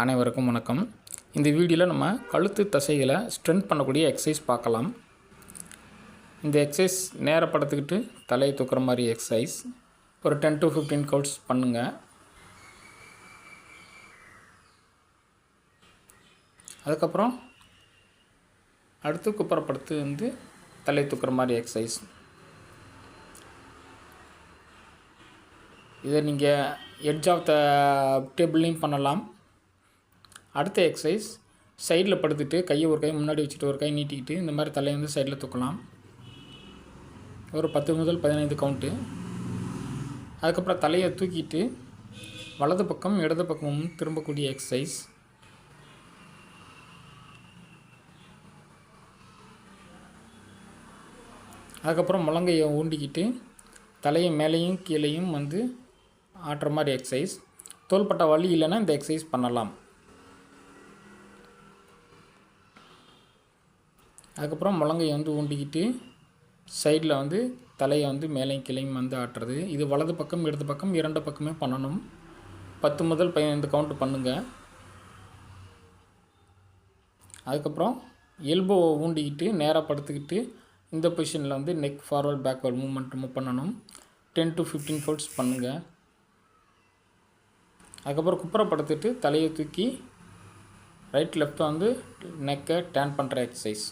அனைவருக்கும் வணக்கம். இந்த வீடியோவில் நம்ம கழுத்து தசைகளை ஸ்ட்ரென்த் பண்ணக்கூடிய எக்ஸசைஸ் பார்க்கலாம். இந்த எக்ஸசைஸ் நேரப்படுத்துக்கிட்டு தலையை தூக்குற மாதிரி எக்ஸசைஸ் ஒரு டென் டு ஃபிஃப்டீன் கவுட்ஸ் பண்ணுங்கள் அதுக்கப்புறம் அடுத்து குப்புறப்படுத்து வந்து தலை தூக்குற மாதிரி எக்ஸசைஸ் இதை நீங்கள் எட்ஜ் ஆஃப் த டேபிள்லையும் பண்ணலாம். அடுத்த எக்ஸசைஸ் சைடில் படுத்துட்டு கையை ஒரு கை முன்னாடி வச்சுட்டு ஒரு கை நீட்டிக்கிட்டு இந்த மாதிரி தலையை வந்து சைடில் தூக்கலாம். ஒரு பத்து முதல் பதினைந்து கவுண்ட்டு அதுக்கப்புறம் தலையை தூக்கிட்டு வலது பக்கம் இடது பக்கமும் திரும்பக்கூடிய எக்ஸசைஸ் அதுக்கப்புறம் முழங்கையை ஊண்டிக்கிட்டு தலையை மேலேயும் கீழேயும் வந்து ஆட்டுற மாதிரி எக்ஸசைஸ் தோள்பட்ட வலி இல்லைன்னா இந்த எக்ஸசைஸ் பண்ணலாம். அதுக்கப்புறம் முழங்கையை வந்து ஊண்டிக்கிட்டு சைடில் வந்து தலையை வந்து மேலேயும் கிளையும் வந்து ஆட்டுறது. இது வலது பக்கம் இடது பக்கம் இரண்டு பக்கமே பண்ணணும். பத்து முதல் பதினைந்து கவுண்ட் பண்ணுங்கள் அதுக்கப்புறம் எல்போவை ஊண்டிக்கிட்டு நேராக படுத்துக்கிட்டு இந்த பொசிஷனில் வந்து neck forward backward movement move பண்ணணும். டென் டு ஃபிஃப்டீன் கவுண்ட்ஸ் பண்ணுங்கள் அதுக்கப்புறம் குப்புற படுத்துட்டு தலையை தூக்கி ரைட் லெஃப்ட் வந்து நெக்கை டேன் பண்ணுற எக்ஸசைஸ்